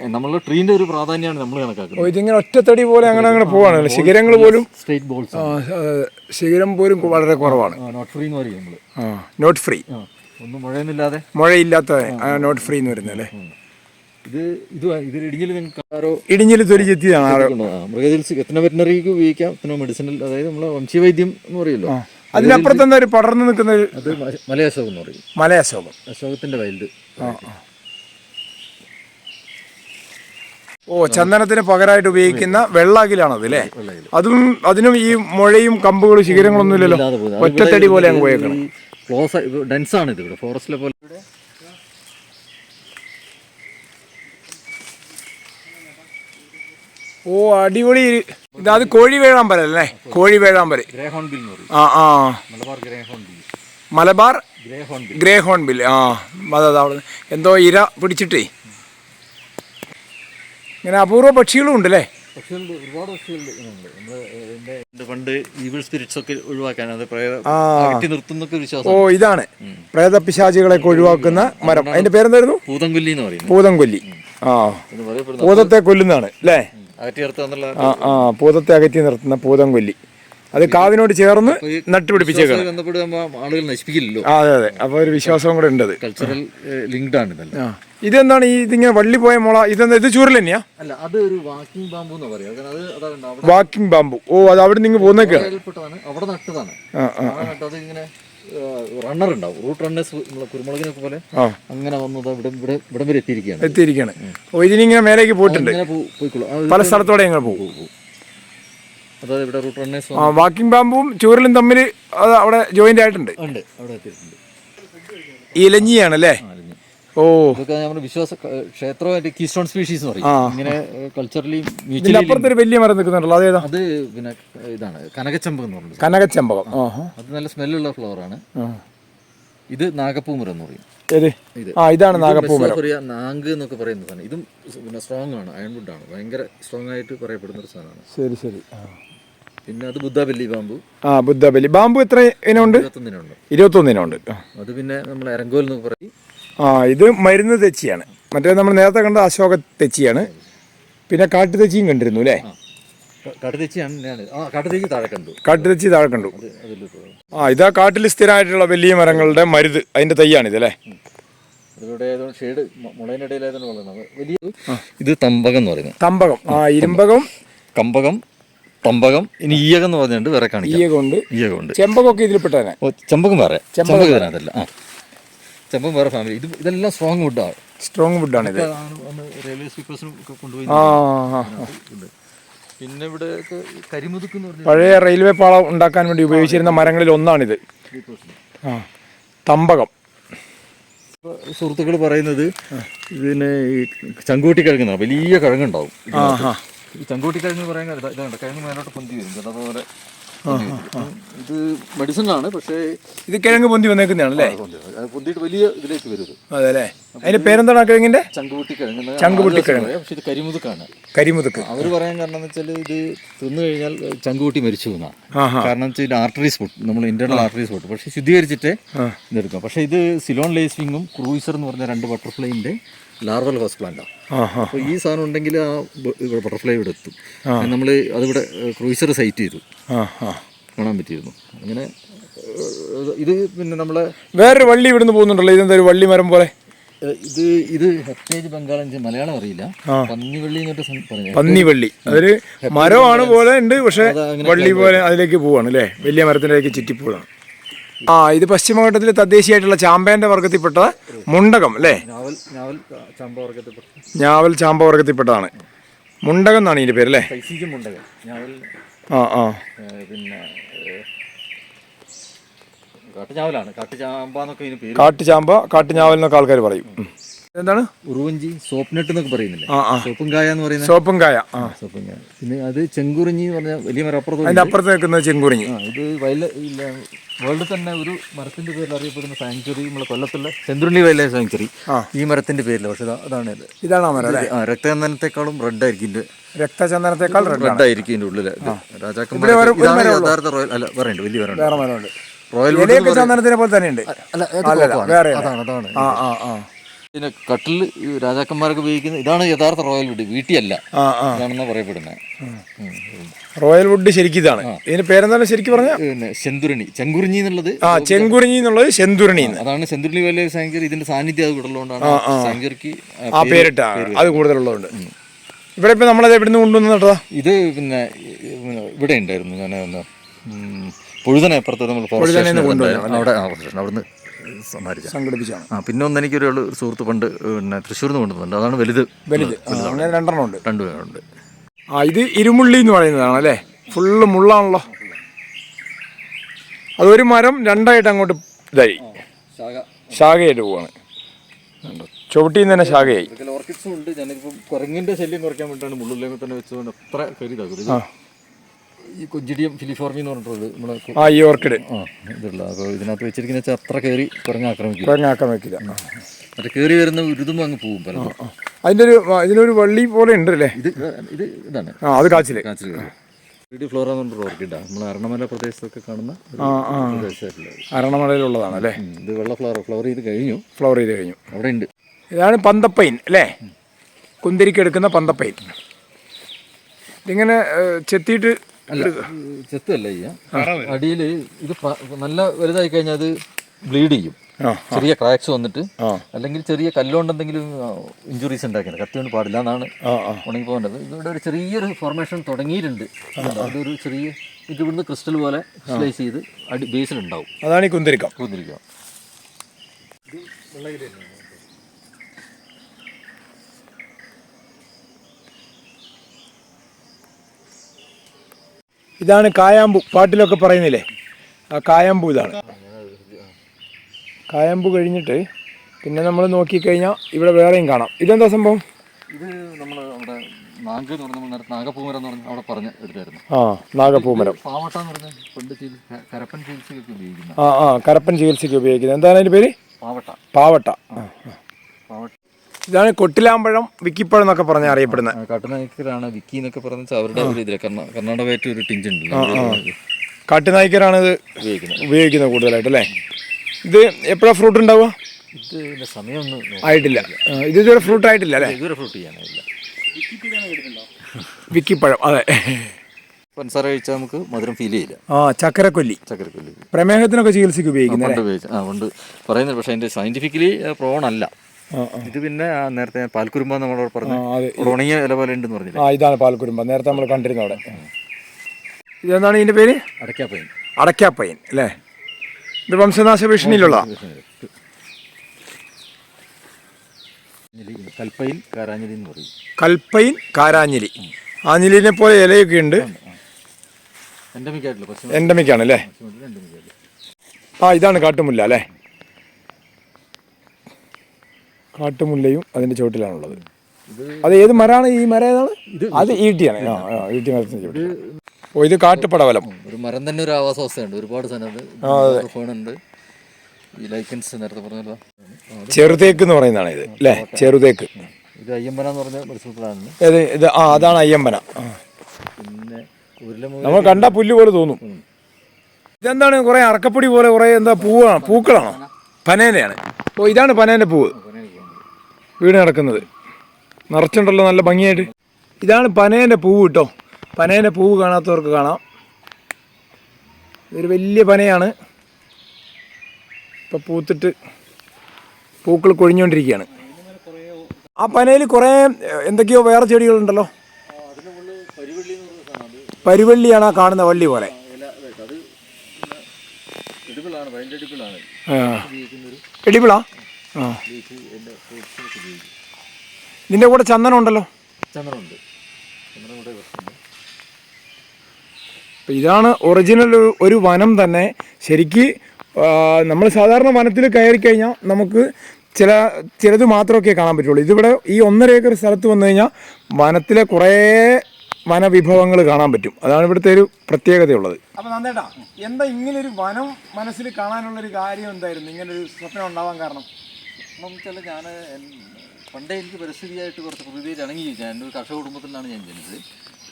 നമ്മളുടെ ട്രീന്റെ ഒരു പ്രാധാന്യമാണ് നമ്മൾ കണക്കാക്കുന്നത്. ഇതിങ്ങനെ ഒറ്റത്തടി പോലെ അങ്ങനെ അങ്ങനെ പോവാണ് ശിഖരങ്ങൾ പോലും സ്ട്രേറ്റ് ബോൾസ് ആ, ആ, ശിഖരം പോലും വളരെ കുറവാണ്. നോട്ട് ഫ്രീ എന്ന് പറയും നമ്മൾ ആ നോട്ട് ഫ്രീ ഒന്നും മഴയൊന്നുമില്ലാതെ. മഴയില്ലാത്ത നോട്ട് ഫ്രീ എന്ന് പറയുന്നത് അല്ലേ? ഇത് ഇത് ഇതിൽ ഇടിഞ്ഞിൽ നിങ്ങൾക്ക് ആരോ ഇടിഞ്ഞിൽ തൊലിച്ചെത്തിയാണ് മൃഗചികിത്സ എത്ര വെറ്റിനറിക്ക് ഉപയോഗിക്കാം എത്ര മെഡിസിനൽ അതായത് നമ്മൾ വംശീയവൈദ്യം എന്ന് പറയുമല്ലോ. അതിനപ്പുറത്ത് എന്താ ഒരു പടർന്നു നിൽക്കുന്ന ഒരു അത് മലയശോകം എന്ന് പറയും. മലയശോകം. അശോകത്തിന്റെ വൈൽഡ് ഓ ചന്ദനത്തിന് പകരമായിട്ട് ഉപയോഗിക്കുന്ന വെള്ളാകിലാണത് അല്ലേ അതും അതിനും ഈ മുഴയും കമ്പുകളും ശിഖരങ്ങളൊന്നും ഇല്ലല്ലോ. ഒറ്റത്തടി പോലെ അങ്ങ് പോയേക്കണം. ക്ലോസ് ഡെൻസ് ആണ് ഇത് ഇവിടെ. ഫോറസ്റ്റിലെ പോലെ. ഓ അടിപൊളി ഇതാത് കോഴി വേഴാമ്പര അല്ലേ? കോഴി വേഴാമ്പര ആ ആ. Malabar grey hornbill. ആ അതെ എന്തോ ഇര പിടിച്ചിട്ടേ. ഇങ്ങനെ അപൂർവ പക്ഷികളും ഉണ്ട് അല്ലേ പക്ഷികളുണ്ട് ഒരുപാട് പക്ഷികളുണ്ട്. ഇതിനുണ്ട് പണ്ട് ഈവിൾ സ്പിരിറ്റ്സ് ഒക്കെ ഒഴിവാക്കാൻ അത് പ്രേ- അകറ്റി നിർത്തുന്നൊക്കെ വിശ്വാസം. ഓ ഇതാണ്. പ്രേത പിശാചികളെ ഒഴിവാക്കുന്ന മരം. അതിന്റെ പേരെന്തായിരുന്നു? പൂതംകൊല്ലി എന്ന് പറയുന്നത്. പൂതംകൊല്ലി. ആ. പൂതത്തെ കൊല്ലുന്നതാണ് അല്ലേ? അകറ്റി നിർത്തുക ആ ആ. പൂതത്തെ അകറ്റി നിർത്തുന്ന പൂതംകൊല്ലി. അത് കാവിനോട് ചേർന്ന് നട്ടുപിടിപ്പിച്ചേക്കാണ്. ബന്ധപ്പെടുമ്പോൾ ആളുകൾ നശിപ്പിക്കില്ലല്ലോ. അതെ അതെ. അപ്പോൾ ഒരു വിശ്വാസവും കൂടെ ഉണ്ട് അത്. കൾച്ചറൽ ലിങ്ക്ഡ് ആണ് ഇതല്ല. ആ. ഇതെന്താണ് ഈ ഇതിങ്ങനെ വള്ളി പോയ മുള ഇതെന്താ ഇത് ചൂരൽ തന്നെയാ? അല്ല അത് ഒരു വാക്കിംഗ് ബാമ്പു എന്ന് പറയാം. കാരണം അത് അതാണ് വാക്കിംഗ് ബാമ്പു. ഓ അത് അവിടെ നിങ്ങൾ പോന്നേക്കാണ്. അയൽപ്പെട്ടതാണ്. അവിടെ നട്ടതാണ്. നട്ടത് ഇങ്ങനെ റണ്ണർ ഉണ്ടാവും. റൂട്ട് റണ്ണേഴ്സ് കുരുമുളകിനൊക്കെ പോലെ അങ്ങനെ വന്നത് ഇവിടെ ഇവിടെ ഇവിടെ വരെ എത്തിയിരിക്കുകയാണ്. എത്തിയിരിക്കുകയാണ്. ഇതിനിങ്ങനെ മേലേക്ക് പോയിട്ടുണ്ട്. പല സ്ഥലത്തോടെ ഞങ്ങൾ പോകും അതായത് ഇവിടെ റൂട്ട് റണ്ണേഴ്സ് ആ വാക്കിംഗ് ബാമ്പും ചൂരലും തമ്മിൽ അത് അവിടെ ജോയിന്റ് ആയിട്ടുണ്ട്. ഉണ്ട് അവിടെ എത്തിയിട്ടുണ്ട്. ഇലഞ്ഞിയാണ് അല്ലേ ഓ. ഇതൊക്കെ നമ്മുടെ വിശ്വാസ ക്ഷേത്രമായിട്ട് കീസ്റ്റോൺ സ്പീഷീസ് എന്ന് പറയും. ഇങ്ങനെ കൾച്ചറലി അപ്പുറത്തൊരു വലിയ മരം നിൽക്കുന്നുണ്ടല്ലോ അതേതാ? അത് പിന്നെ ഇതാണ് കനകച്ചമ്പ് എന്ന് പറയുന്നത് കനകച്ചമ്പകം. അത് നല്ല സ്മെല്ലുള്ള ഫ്ലവറാണ്. ഇത് നാഗപ്പൂമരം എന്ന് പറയും. ആ ഇതാണ് നാഗപ്പൂ മരം പറയാ എന്നൊക്കെ പറയുന്ന സാധനം. ഇതും പിന്നെ സ്ട്രോങ് ആണ്. അയൺവുഡ് ആണ്. ഭയങ്കര സ്ട്രോങ് ആയിട്ട് പറയപ്പെടുന്ന ഒരു സാധനമാണ്. ശരി ശരി. പിന്നെ അത് ബുദ്ധാബല്ലി ബാമ്പു. ആ ബുദ്ധബലി ബാമ്പു എത്ര ഇനമുണ്ട്? ഇരുപത്തൊന്നിനുണ്ട്. അത് പിന്നെ നമ്മൾ എരങ്കോൽ എന്ന് പറയും. ആ ഇത് മരുന്ന് തെച്ചിയാണ്. മറ്റേ നമ്മൾ നേരത്തെ കണ്ട അശോക തെച്ചിയാണ്. പിന്നെ കാട്ടു തെച്ചിയും കണ്ടിരുന്നു അല്ലേ? കാട്ടു തെച്ചിയാണ് കാട്ടുതെച്ചിയാണ് കാട്ടുതെച്ചി താഴെ കണ്ടു. കാട്ടു തെച്ചി താഴെ കണ്ടു. ആ ഇതാ കാട്ടിൽ സ്ഥിരമായിട്ടുള്ള വലിയ മരങ്ങളുടെ മരുത് അതിന്റെ തൈയാണിത് അല്ലേ? ഷെയ്ഡ് വലിയ ഇത് തമ്പകം എന്ന് പറയുന്നത്. തമ്പകം. ആ ഇരുമ്പകം. കമ്പകം തമ്പകം ഇനി ഈയകം എന്ന് പറഞ്ഞിട്ട് വേറെ കാണിക്കാം. ഈയകമുണ്ട്. ചെമ്പകമൊക്കെ ഇതിൽ ഓ ചെമ്പകം വേറെ. ചെമ്പകം ഇതിനകത്തല്ല. ആ. ചെമ്പകം വേറെ ഫാമിലി ഇത് ഇതെല്ലാം സ്ട്രോങ് വുഡാണ് സ്ട്രോങ് വുഡാണ് ഇത് റെയിൽവേ സ്പീക്കേഴ്സിനും ഒക്കെ കൊണ്ടുപോയി ആ. പിന്നെ ഇവിടെ കരിമുതുക്ക് പഴയ റെയിൽവേ പാളം ഉണ്ടാക്കാൻ വേണ്ടി ഉപയോഗിച്ചിരുന്ന മരങ്ങളിൽ ഒന്നാണിത് ആ തമ്പകം സുഹൃത്തുക്കൾ പറയുന്നത് ഇതിന് ഈ ചങ്കൂട്ടി കിഴങ്ങ് വലിയ കിഴങ്ങുണ്ടാവും. ഈ ചങ്കൂട്ടി കിഴങ്ങ് പറയാൻ കാരണം ഇതാ- ഇതാണ്ട് കിഴങ്ങ് മേലോട്ട് പൊന്തി വരും അതുപോലെ. ഇത് മെഡിസിൻ ആണ് പക്ഷേ ഇത് കിഴങ്ങ് പൊന്തി വന്നേക്കുന്നതാണ് അല്ലേ അത് പൊന്തിയിട്ട് വലിയ ഇതിലേക്ക് വരും. അതെ അല്ലേ അതിന്റെ പേരെന്താണ് ആ കിഴങ്ങിന്റെ? ചങ്കുപൊട്ടി കിഴങ്ങ് ചങ്കുപൊട്ടി കിഴങ്ങ്. പക്ഷേ ഇത് കരിമുതുക്കാണ്. കരിമുതുക്ക്. അവർ പറയാൻ കാരണം എന്ന് വെച്ചാൽ ഇത് തിന്നു കഴിഞ്ഞാൽ ചങ്കുപൊട്ടി മരിച്ചു എന്നാണ് കാരണം വെച്ചാൽ ഇതിന്റെ ആർട്ടറീസ് പൊട്ടും നമ്മൾ ഇന്റേണൽ ആർട്ടറീസ് പൊട്ടും പക്ഷേ ശുദ്ധീകരിച്ചിട്ട്. ഇതെടുക്കാം. പക്ഷേ ഇത് സിലോൺ ലേസിങ്ങും ക്രൂയിസർ എന്ന് പറഞ്ഞ രണ്ട് ബട്ടർഫ്ലൈന്റെ ലാർവൽ ഹോസ് പ്ലാന്റാണ് ആഹാ. അപ്പോൾ ഈ സാധനം ഉണ്ടെങ്കിൽ ആ ബട്ടർഫ്ലൈ ഇവിടെ എത്തും. നമ്മൾ അതിവിടെ ക്രൂയിസർ സൈറ്റ് ചെയ്തു. കാണാൻ പറ്റിയിരുന്നു. അങ്ങനെ ഇത് പിന്നെ നമ്മളെ വേറൊരു വള്ളി ഇവിടുന്ന് പോകുന്നുണ്ടല്ലോ. ഇതെന്താ ഒരു വള്ളി മരം പോലെ? ഇത് ഇത് ഹെപ്റ്റേജ് ബംഗാളഞ്ച് മലയാളം അറിയില്ല. പന്നിവള്ളി എന്നിട്ട് പറഞ്ഞു പന്നി അതൊരു മരമാണ് പോലെ ഉണ്ട് പക്ഷെ വള്ളി പോലെ അതിലേക്ക് പോവാണ് അല്ലേ? വലിയ മരത്തിലേക്ക് ചുറ്റിപ്പോവാണ്. ആ ഇത് പശ്ചിമഘട്ടത്തിൽ തദ്ദേശീയമായിട്ടുള്ള ചാമ്പേന്റെ വർഗത്തിൽപ്പെട്ട മുണ്ടകം അല്ലേ? ഞാവൽ ചാമ്പ വർഗത്തിൽപ്പെട്ടതാണ്. മുണ്ടകം എന്നാണ് ഇതിന്റെ പേര് അല്ലേ? ആ ആ. പിന്നെ കാട്ടുചാമ്പ കാട്ടുചാമ്പ എന്നൊക്കെ ആൾക്കാർ പറയും. എന്താണ്? ഉറുവഞ്ചി സോപ്പ് നെട്ട് എന്നൊക്കെ പറയുന്നില്ലേ? സോപ്പും കായ എന്ന് പറയുന്നത്? സോപ്പും കായ ആ. സോപ്പും കായ. പിന്നെ അത് ചെങ്കുറിഞ്ഞി എന്ന് പറഞ്ഞ വലിയ മരപ്പുറത്ത് അതിന്റെ അപ്പുറത്ത് നിൽക്കുന്നത് ചെങ്കുറിഞ്ഞി. ഇത് വയല വേൾഡിൽ തന്നെ ഒരു മരത്തിന്റെ പേരിൽ അറിയപ്പെടുന്ന സാങ്ച്വറി നമ്മളെ കൊല്ലത്തുള്ള ചെന്തുരുണി വയല സാങ്ച്വറി ഈ മരത്തിന്റെ പേരിൽ പക്ഷെ അതാണ് ഇത്. ഇതാണ് മരം രക്തചന്ദനത്തെക്കാളും റെഡ് ആയിരിക്കും രക്തചന്ദനത്തെക്കാൾ റെഡ് ആയിരിക്കും ഇതിന്റെ ഉള്ളിൽ. രാജാക്കന്മാർ യഥാർത്ഥ റോയൽ അല്ല വലിയ മരമുണ്ട്. റോയൽ ചന്ദനത്തിനെ പോലെ തന്നെയുണ്ട്. അതാണ് അതാണ്. ആ ആ ആ. പിന്നെ കട്ടിൽ രാജാക്കന്മാരൊക്കെ ഉപയോഗിക്കുന്ന ഇതാണ് യഥാർത്ഥ റോയൽ വുഡ്. വീട്ടിയല്ല പറയപ്പെടുന്നത് റോയൽ വുഡ് ശരിക്കും ഇതാണ്. ഇതിന് പേരെന്താണ് ശരിക്കും പറഞ്ഞ? സെന്തുരണി ചെന്തുരണി ചെങ്കുറിഞ്ഞി എന്നുള്ളത് ആ ചെങ്കുറിഞ്ഞി എന്നുള്ളത് ചെന്തുരണി അതാണ് സെന്തുരണി വലിയ സാങ്ചറി ഇതിന്റെ സാന്നിധ്യം അത് കൂടുതലുകൊണ്ടാണ് ആ പേരിട്ട അത് കൂടുതലുള്ളതുകൊണ്ട്. ഇവിടെ ഇപ്പൊ നമ്മളത് എവിടെ നിന്ന് കൊണ്ടുവന്ന് നട്ടതാ ഇത് പിന്നെ ഇവിടെ ഉണ്ടായിരുന്നു. ഞാൻ പൊഴുതനെ അപ്പുറത്ത് നമ്മൾ അവിടെ അവിടുന്ന് സംഘടിപ്പിച്ചാണ്. ആ പിന്നെ ഒന്ന് എനിക്ക് ഒരു സുഹൃത്ത് പണ്ട് പിന്നെ തൃശ്ശൂർ നിന്ന് കൊണ്ടുവന്നുണ്ട് അതാണ് വലുത്. വലുത്. ആ, അങ്ങനെ രണ്ടെണ്ണം ഉണ്ട് രണ്ടുപേരുണ്ട്. ആ ഇത് ഇരുമുള്ളി എന്ന് പറയുന്നതാണ് അല്ലേ? ഫുള്ള് മുള്ളാണല്ലോ. അതൊരു മരം രണ്ടായിട്ട് അങ്ങോട്ട് ഇതായി. ശാഖ. ശാഖയായിട്ട് പോവാണ്? ചുവട്ടിൽ നിന്ന് തന്നെ ശാഖയായി. ഓർക്കിഡ്സും ഉണ്ട്. ഞാനിപ്പോൾ കുറങ്ങിന്റെ ശല്യം കുറയ്ക്കാൻ വേണ്ടിയിട്ടാണ് മുള്ളിലേക്ക് തന്നെ വെച്ചുകൊണ്ട് അത്ര ഇത് ഈ കൊഞ്ചിടിയം ഫിലിഫോർമി എന്ന് പറഞ്ഞിട്ടുള്ളത് നമ്മുടെ ആ ഈ ഓർക്കിഡ്. ആ ഇതുള്ള. അപ്പോൾ ഇതിനകത്ത് വെച്ചിരിക്കുന്ന വെച്ചാൽ അത്ര കയറി കുരങ്ങ ആക്രമിക്കും കുരങ്ങാക്കാൻ വെക്കില്ല ആ. മറ്റേ കയറി വരുന്ന ഉരുതും അങ്ങ് പോകും പലതും. അതിന്റെ ഒരു ഇതിനൊരു വള്ളി പോലെ ഉണ്ട് അല്ലേ? ഇത് ഇത് ഇതാണ്. ആ അത് കാച്ചിൽ. കാച്ചിൽ വീട് ഫ്ലോറ എന്ന് പറഞ്ഞൊരു ഓർക്കിഡാണ് നമ്മൾ അരണമല പ്രദേശത്തൊക്കെ കാണുന്ന അരണമലയിലുള്ളതാണ് അല്ലേ? ഇത് വെള്ള ഫ്ലവർ ഫ്ലവർ ചെയ്ത് കഴിഞ്ഞു. ഫ്ലവർ ചെയ്ത് കഴിഞ്ഞു. അവിടെ ഉണ്ട്. ഇതാണ് പന്തപ്പൈൻ അല്ലേ? കുന്തിരിക്കെടുക്കുന്ന പന്തപ്പൈൻ ഇതിങ്ങനെ ചെത്തിയിട്ട് ചെത്തല്ല ഈ അടിയിൽ ഇത് നല്ല വലുതായി കഴിഞ്ഞാൽ അത് ബ്ലീഡ് ചെയ്യും. ചെറിയ ക്രാക്സ് വന്നിട്ട് അല്ലെങ്കിൽ ചെറിയ കല്ലുകൊണ്ട് എന്തെങ്കിലും ഇഞ്ചുറീസ് ഉണ്ടാക്കിയത് കത്തി കൊണ്ട് പാടില്ല എന്നാണ് ഉണങ്ങി പോകേണ്ടത്. ഇതിവിടെ ഒരു ചെറിയൊരു ഫോർമേഷൻ തുടങ്ങിയിട്ടുണ്ട്. അതൊരു ചെറിയ ഇത് ഇവിടുന്ന് ക്രിസ്റ്റൽ പോലെ സ്ലൈസ് ചെയ്ത് അടി ബേസിലുണ്ടാവും അതാണ് ഈ കുന്തിരിക്കം. കൂന്നിരിക്കുക ഇതാണ് കായാമ്പു പാട്ടിലൊക്കെ പറയുന്നില്ലേ? ആ കായാമ്പു ഇതാണ്. കായാമ്പു കഴിഞ്ഞിട്ട് പിന്നെ നമ്മൾ നോക്കിക്കഴിഞ്ഞാൽ ഇവിടെ വേറെയും കാണാം. ഇതെന്താ സംഭവം? ഇത് നമ്മൾ അവിടെ നാഗ് എന്ന് പറഞ്ഞ നാഗപൂമരം എന്ന് പറഞ്ഞ അവിടെ പറഞ്ഞ് എടുത്തായിരുന്നു. ആ നാഗപൂമരം. പാവട്ട എന്ന് പറഞ്ഞ പണ്ട് കരപ്പൻ ചികിത്സയ്ക്ക് ഉപയോഗിക്കുന്നത്. ആ ആ കരപ്പൻ ചികിത്സയ്ക്ക് ഉപയോഗിക്കുന്നത്. എന്താണ് അതിന്റെ പേര്? പാവട്ട. പാവട്ട. പാവട്ട. ഇതാണ് കൊട്ടിലാമ്പഴം വിക്കിപ്പഴം എന്നൊക്കെ പറഞ്ഞ അറിയപ്പെടുന്നത് കാട്ടുനായ്ക്കരാണ് വിക്കി എന്നൊക്കെ പറഞ്ഞ അവരുടെ ഒരു ഇതിൽ. കർണ- ഒരു ടിഞ്ച് ഉണ്ട്. കാട്ടുനായ്ക്കരാണ് ഇത് ഉപയോഗിക്കുന്നത്. ഉപയോഗിക്കുന്നത് കൂടുതലായിട്ട് അല്ലേ? ഇത് എപ്പോഴാണ് ഫ്രൂട്ട് ഉണ്ടാവുക? ഇത് സമയമൊന്നും ആയിട്ടില്ല. ഇത് ഇതുവരെ ഫ്രൂട്ട് ആയിട്ടില്ല അല്ലേ? ഇതുവരെ ഫ്രൂട്ട് ചെയ്യാനില്ല വിക്കിപ്പഴം അതെ. പഞ്ചസാര കഴിച്ചാൽ നമുക്ക് മധുരം ഫീൽ ചെയ്യില്ല. ആ ചക്കരക്കൊല്ലി. ചക്കരക്കൊല്ലി. പ്രമേഹത്തിനൊക്കെ ചികിത്സയ്ക്ക് ഉപയോഗിക്കുന്നത് പണ്ട് പറയുന്നത് പക്ഷേ അതിന്റെ സയന്റിഫിക്കലി പ്രോൺ അല്ല. ഇത് പിന്നെ നേരത്തെ പാൽക്കുരുമ്പ നമ്മളോട് പറഞ്ഞു ഉണങ്ങിയ ഇല പോലെ ഉണ്ടെന്ന് പറഞ്ഞില്ല? ആ ഇതാണ് പാൽക്കുരുമ്പ. നേരത്തെ നമ്മൾ കണ്ടിരുന്നു അവിടെ. ഇതെന്താണ് ഇതിന്റെ പേര്? അടക്കാപ്പയൻ അടക്കാപ്പയൻ അല്ലേ? ഇത് വംശനാശ ഭീഷണിയിലുള്ള കൽപ്പയിൽ കാരാഞ്ഞലി എന്ന് പറയും. കൽപ്പയിൻ കാരാഞ്ഞിലി. ആഞ്ഞിലിനെ പോലെ ഇലയൊക്കെ ഉണ്ട്. എൻഡമിക് ആണല്ലേ ആ ഇതാണ് കാട്ടുമുല്ല അല്ലേ? കാട്ടുമുല്ലയും അതിന്റെ ചുവട്ടിലാണുള്ളത്. അത് ഏത് മരമാണ് ഈ മരം ഏതാണ്? അത് ഈട്ടിയാണ്. ഈട്ടി മരത്തിന് ചുവട്ടിൽ. ഓ ഇത് കാട്ടുപടവലം. ഒരു മരം തന്നെ ഒരു ആവാസ വ്യവസ്ഥയുണ്ട് ഒരുപാട് സ്ഥലമുണ്ട് ഫേണുണ്ട് ഈ ലൈക്കൻസ് നേരത്തെ പറഞ്ഞല്ലോ. ചെറുതേക്ക് എന്ന് പറയുന്നതാണ് ഇത് അല്ലേ ചെറുതേക്ക്. ഇത് അയ്യമ്പന എന്ന് പറഞ്ഞ ഇത് ഇത് ആ അതാണ് അയ്യമ്പന. പിന്നെ നമ്മൾ കണ്ട പുല്ല് പോലെ തോന്നും. ഇതെന്താണ് കുറെ അറക്കപ്പൊടി പോലെ കുറെ എന്താ പൂവാണ് പൂക്കളാണോ? പനേനയാണ്. ഓ ഇതാണ് പനേന്റെ പൂവ്. വീട് നടക്കുന്നത് നിറച്ചുണ്ടല്ലോ നല്ല ഭംഗിയായിട്ട് ഇതാണ് പനേന്റെ പൂവ് കേട്ടോ പനേന്റെ പൂവ് കാണാത്തവർക്ക് കാണാം ഇതൊരു വലിയ പനയാണ് ഇപ്പം പൂത്തിട്ട് പൂക്കൾ കൊഴിഞ്ഞുകൊണ്ടിരിക്കുകയാണ് ആ പനയിൽ കുറേ എന്തൊക്കെയോ വേറെ ചെടികളുണ്ടല്ലോ പരുവള്ളിയാണ് ആ കാണുന്ന വള്ളി പോലെ ഇല എന്റെ ഫ്രൂട്ട്സിനൊക്കെ ഉപയോഗിക്കും ഇതിന്റെ കൂടെ ചന്ദനം ഉണ്ടല്ലോ ചന്ദനമുണ്ട് ചന്ദനം കൂടെ വെക്കുന്നുണ്ട് ഇതാണ് ഒറിജിനൽ ഒരു- വനം തന്നെ. ശരിക്ക് നമ്മൾ സാധാരണ വനത്തിൽ കയറി കഴിഞ്ഞാൽ നമുക്ക് ചില ചിലത് മാത്രമൊക്കെ കാണാൻ പറ്റുള്ളൂ. ഇതിവിടെ ഈ ഒന്നര ഏക്കർ സ്ഥലത്ത് വന്നു കഴിഞ്ഞാൽ വനത്തിലെ കുറേ വനവിഭവങ്ങൾ കാണാൻ പറ്റും. അതാണ് ഇവിടുത്തെ ഒരു പ്രത്യേകതയുള്ളത്. അപ്പോൾ നന്ദേട്ടാ എന്താ ഇങ്ങനെ ഒരു വനം മനസ്സിൽ കാണാനുള്ള ഒരു കാര്യം എന്തായിരുന്നു? ഇങ്ങനെ ഒരു സ്വപ്നം ഉണ്ടാവാൻ കാരണം. വെച്ചാൽ ഞാൻ പണ്ടേ എനിക്ക് പരിസ്ഥിതിയായിട്ട് കുറച്ച് പ്രകൃതിയിൽ ഇണങ്ങി ഞാൻ എന്റെ ഒരു കർഷക കുടുംബത്തിലാണ് ഞാൻ ജനിച്ചത്.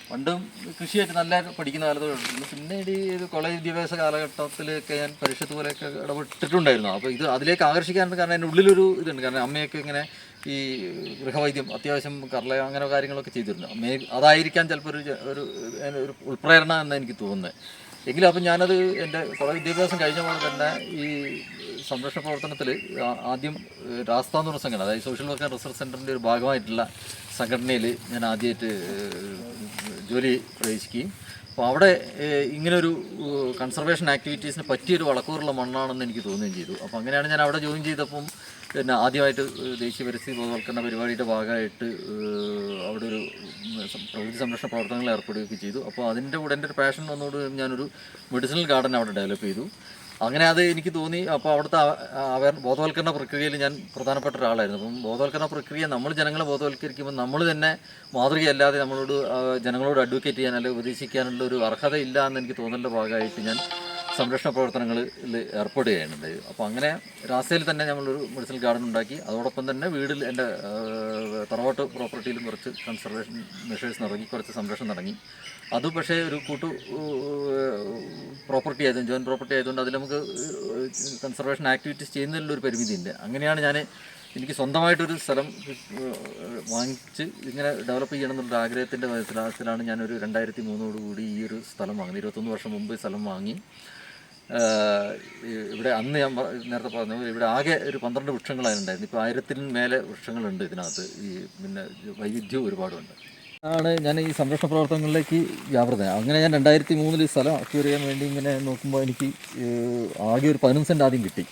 പണ്ടും കൃഷിയായിട്ട് നല്ല പഠിക്കുന്ന കാലത്ത് പിന്നെ പിന്നീട് ഈ ഒരു കോളേജ് വിദ്യാഭ്യാസ കാലഘട്ടത്തിലൊക്കെ ഞാൻ പരിഷത്ത് പോലെയൊക്കെ ഇടപെട്ടിട്ടുണ്ടായിരുന്നു. അപ്പോൾ ഇത് അതിലേക്ക് ആകർഷിക്കാനുള്ള കാരണം എന്റെ ഉള്ളിലൊരു ഇതുണ്ട്. കാരണം അമ്മയൊക്കെ ഇങ്ങനെ ഈ ഗൃഹവൈദ്യം അത്യാവശ്യം കർല അങ്ങനെ കാര്യങ്ങളൊക്കെ ചെയ്തിരുന്നു. അമ്മയെ അതായിരിക്കാൻ ചിലപ്പോൾ ഒരു ഒരു ഒരു ഉൾപ്രേരണ എന്ന് എനിക്ക് തോന്നുന്നത്. എങ്കിലും അപ്പം ഞാനത് എന്റെ കോളേജ് വിദ്യാഭ്യാസം കഴിഞ്ഞ പോലെ തന്നെ ഈ സംരക്ഷണ പ്രവർത്തനത്തിൽ ആദ്യം രാസ്ഥ എന്ന് പറഞ്ഞ സംഘടന അതായത് സോഷ്യൽ വർക്ക് റിസർച്ച് സെന്ററിന്റെ ഒരു ഭാഗമായിട്ടുള്ള സംഘടനയിൽ ഞാൻ ആദ്യമായിട്ട് ജോലി പ്രവേശിക്കുകയും അപ്പോൾ അവിടെ ഇങ്ങനൊരു കൺസർവേഷൻ ആക്ടിവിറ്റീസിന് പറ്റിയൊരു വളക്കൂറുള്ള മണ്ണാണെന്ന് എനിക്ക് തോന്നുകയും ചെയ്തു. അപ്പോൾ അങ്ങനെയാണ് ഞാൻ അവിടെ ജോയിൻ ചെയ്തപ്പം പിന്നെ ആദ്യമായിട്ട് ദേശീയ പരിസ്ഥിതി ബോധവൽക്കരണ പരിപാടിയുടെ ഭാഗമായിട്ട് അവിടെ ഒരു പ്രകൃതി സംരക്ഷണ പ്രവർത്തനങ്ങൾ ഏർപ്പെടുകയൊക്കെ ചെയ്തു. അപ്പോൾ അതിന്റെ കൂടെ എന്റെ ഒരു പാഷൻ വന്നോട് ഞാനൊരു മെഡിസിനൽ ഗാർഡൻ അവിടെ ഡെവലപ്പ് ചെയ്തു. അങ്ങനെ അത് എനിക്ക് തോന്നി. അപ്പോൾ അവിടുത്തെ അവർ ബോധവൽക്കരണ പ്രക്രിയയിൽ ഞാൻ പ്രധാനപ്പെട്ട ഒരാളായിരുന്നു. അപ്പം ബോധവൽക്കരണ പ്രക്രിയ നമ്മൾ ജനങ്ങളെ ബോധവൽക്കരിക്കുമ്പോൾ നമ്മൾ തന്നെ മാതൃകയല്ലാതെ നമ്മളോട് ജനങ്ങളോട് അഡ്വക്കേറ്റ് ചെയ്യാൻ അല്ലെങ്കിൽ ഉപദേശിക്കാനുള്ള ഒരു അർഹത ഇല്ല എന്ന് എനിക്ക് തോന്നേണ്ട ഭാഗമായിട്ട് ഞാൻ സംരക്ഷണ പ്രവർത്തനങ്ങളിൽ ഏർപ്പെടുകയാണ് അപ്പോൾ അങ്ങനെ രാസയിൽ തന്നെ നമ്മളൊരു മെഡിസിനൽ ഗാർഡൻ ഉണ്ടാക്കി. അതോടൊപ്പം തന്നെ വീട്ടിൽ എന്റെ തറവാട്ട് പ്രോപ്പർട്ടിയിലും കുറച്ച് കൺസർവേഷൻ മെഷേഴ്സ് നടങ്ങി കുറച്ച് സംരക്ഷണം നടങ്ങി. അത് പക്ഷേ ഒരു കൂട്ടു പ്രോപ്പർട്ടി ആയതുകൊണ്ട് ജോയിൻ പ്രോപ്പർട്ടി ആയതുകൊണ്ട് അതിൽ നമുക്ക് കൺസർവേഷൻ ആക്ടിവിറ്റീസ് ചെയ്യുന്നതിലുള്ള ഒരു പരിമിതിയുണ്ട് അങ്ങനെയാണ് ഞാൻ എനിക്ക് സ്വന്തമായിട്ടൊരു സ്ഥലം വാങ്ങിച്ച് ഇങ്ങനെ ഡെവലപ്പ് ചെയ്യണം എന്നുള്ള ആഗ്രഹത്തിന്റെ വിധത്തിലാണ് ഞാനൊരു രണ്ടായിരത്തി മൂന്നോടുകൂടി ഈ ഒരു സ്ഥലം വാങ്ങുന്നത് ഇരുപത്തൊന്ന് വർഷം മുമ്പ് സ്ഥലം വാങ്ങി. ഇവിടെ അന്ന് ഞാൻ നേരത്തെ പറഞ്ഞ പോലെ ഇവിടെ ആകെ ഒരു പന്ത്രണ്ട് വൃക്ഷങ്ങളാണ് ഉണ്ടായിരുന്നു ഇപ്പോൾ ആയിരത്തിന് മേലെ വൃക്ഷങ്ങളുണ്ട് ഇതിനകത്ത്. ഈ പിന്നെ വൈവിധ്യവും ഒരുപാടുണ്ട്. ആണ് ഞാൻ ഈ സംരക്ഷണ പ്രവർത്തനങ്ങളിലേക്ക് വ്യാപൃത അങ്ങനെ ഞാൻ രണ്ടായിരത്തി മൂന്നിൽ സ്ഥലം അക്യൂർ ചെയ്യാൻ വേണ്ടി ഇങ്ങനെ നോക്കുമ്പോൾ എനിക്ക് ആകെ ഒരു പതിനൊന്ന് സെന്റ് ആദ്യം കിട്ടി.